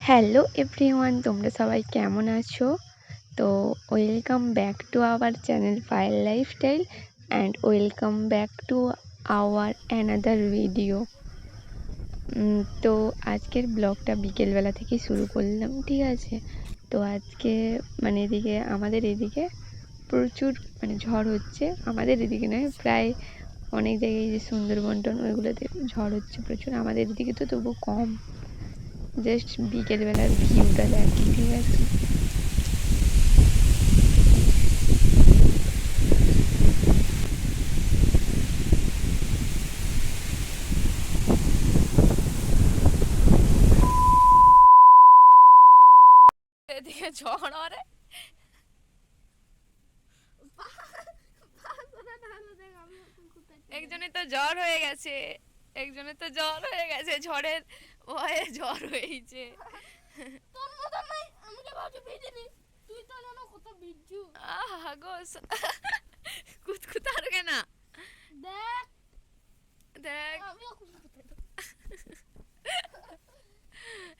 Hello everyone তোমরা সবাই কেমন আছো? তো welcome back to our channel fire lifestyle and welcome back to our another video তো আজকের ব্লগটা বিকেলবেলা থেকে শুরু করলাম, ঠিক আছে? তো আজকে মানে এদিকে আমাদের এদিকে প্রচুর মানে ঝড় হচ্ছে। আমাদের এদিকে নয়, প্রায় অনেক জায়গায় যে সুন্দরবন টন, ওইগুলোতে ঝড় হচ্ছে প্রচুর। আমাদের এদিকে তো তবু কম। জাস্ট বিকেলবেলার ভিউটা দেখি, ঠিক আছে? ঝড় ওরে একজনের তো জ্বর হয়ে গেছে। একজনের তো জ্বর হয়ে গেছে ঝড়ের ভয়ে জ্বর হয়েছে। তোর মতো নাই ভাবছি ভিজিনি তুই তো জানো কত আহা গো কুতকুতার কেনা। দেখ। দেখ।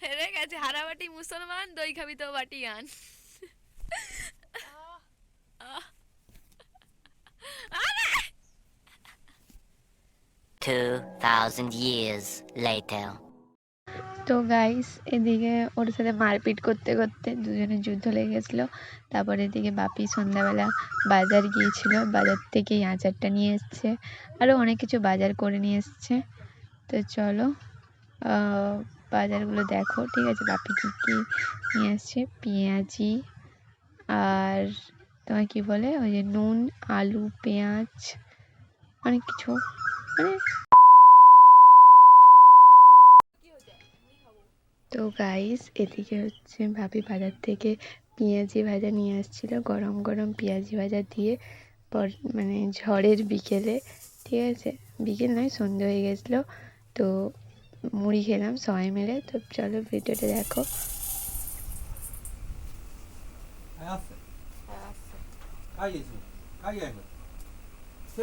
হেরে গেছে হারাবাটি মুসলমান দই খাবি তো বাটি। আরে! 2,000 years later. তো গাইস এদিকে ওর সাথে মারপিট করতে করতে দুজনে যুদ্ধ লেগে গেছিল। তারপর এদিকে বাপি সন্ধ্যাবেলা বাজার গিয়েছিল। বাজার থেকে আচারটা নিয়ে এসছে। আরও অনেক কিছু বাজার করে নিয়ে এসছে। তো চলো বাজারগুলো দেখো ঠিক আছে? বাপি কী কী নিয়ে এসছে? পেঁয়াজি আর তোমার কি বলে? ওই যে নুন আলু পেঁয়াজ অনেক কিছু। তো গাইস এদিকে হচ্ছে ভাবি বাজার থেকে পেঁয়াজি ভাজা নিয়ে আসছিল, গরম গরম পেঁয়াজি ভাজা দিয়ে পর মানে ঝড়ের বিকেলে, ঠিক আছে? বিকেল নয়, সন্ধে হয়ে গেছিল, তো মুড়ি খেলাম সবাই মিলে, তো চলো ভিডিওটা দেখো। আসছে কাই গেছিল কাই গেছিল সে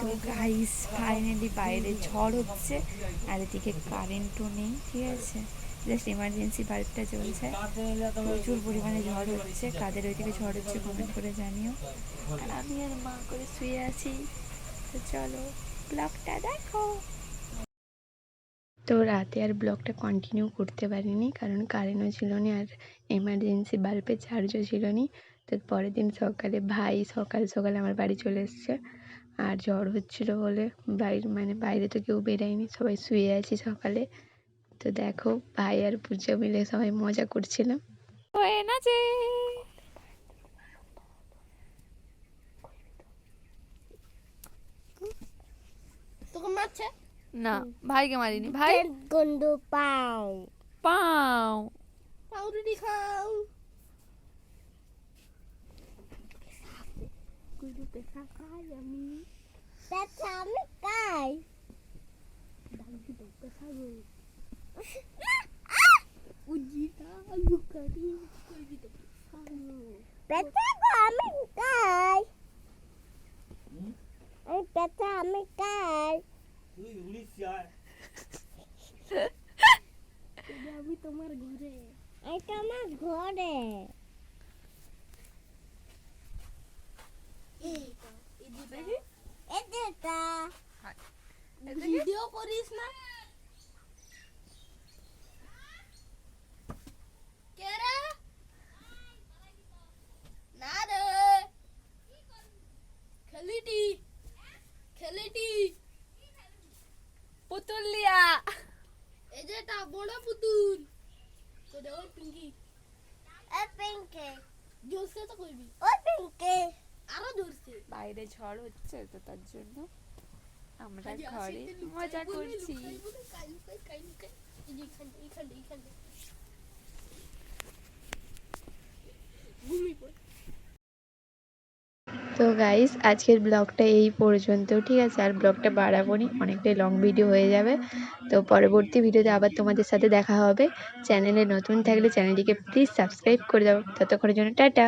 তো গাইস ফাইনালি বাইরে ঝড় হচ্ছে, আর এদিকে কারেন্টও নেই, ঠিক আছে? জাস্ট এমার্জেন্সি বাল্বটা জ্বলছে, প্রচুর পরিমাণে ঝড় হচ্ছে, কাদের ওইদিকে ঝড় হচ্ছে কমেন্ট করে জানিও। আর আমি আর মা করে শুয়ে আছি, তো চলো ব্লগটা দেখো। তো রাতে আর ব্লগটা কন্টিনিউ করতে পারিনি, কারণ কারেন্টও ছিল না, আর এমার্জেন্সি বাল্বে চার্জও ছিল না। তো পরের দিন সকালে ভাই সকাল সকাল আমার বাড়ি চলে এসছে। আর জ্বর হচ্ছিল বলে বাইরে মানে বাইরে তো কেউ বেরায়নি সবাই শুয়ে আছি সকালে। তো দেখো ভাই আর পূজা মিলে সবাই মজা করছিলাম। হয়ে না ভাইকে মারিনি। ভাই গন্ড পাও। পাও। পাউরুটি খাও। পেশা খাই আমি পেশা আমি খাই ডালকি তো পেশা গো উজিটা আলু কারি কুইডু তো পেশা গো আমি খাই এই পেশা আমি খাই তুই উড়িষ্যায় আমি তোমার ঘরে এটা আমার ঘরে ভিডিও করিস না কে রে না রে খেলিটি খেলিটি পুতুলিয়া এই যে এটা বড় পুতুল। তো দেখো পিঙ্কি। এ পিঙ্কি। জোসে তো কইবি। ও পিঙ্কি। আরও ধরছে বাইরে ঝড় হচ্ছে তো তার জন্য আমরা ঘরে মজা করছি। তো গাইস আজকের ব্লগটা এই পর্যন্ত, ঠিক আছে? আর ব্লগটা বাড়াবো নি, অনেকটাই লং ভিডিও হয়ে যাবে। তো পরবর্তী ভিডিওতে আবার তোমাদের সাথে দেখা হবে। চ্যানেলে নতুন থাকলে চ্যানেলটিকে প্লিজ সাবস্ক্রাইব করে দাও। ততক্ষণের জন্য টাটা!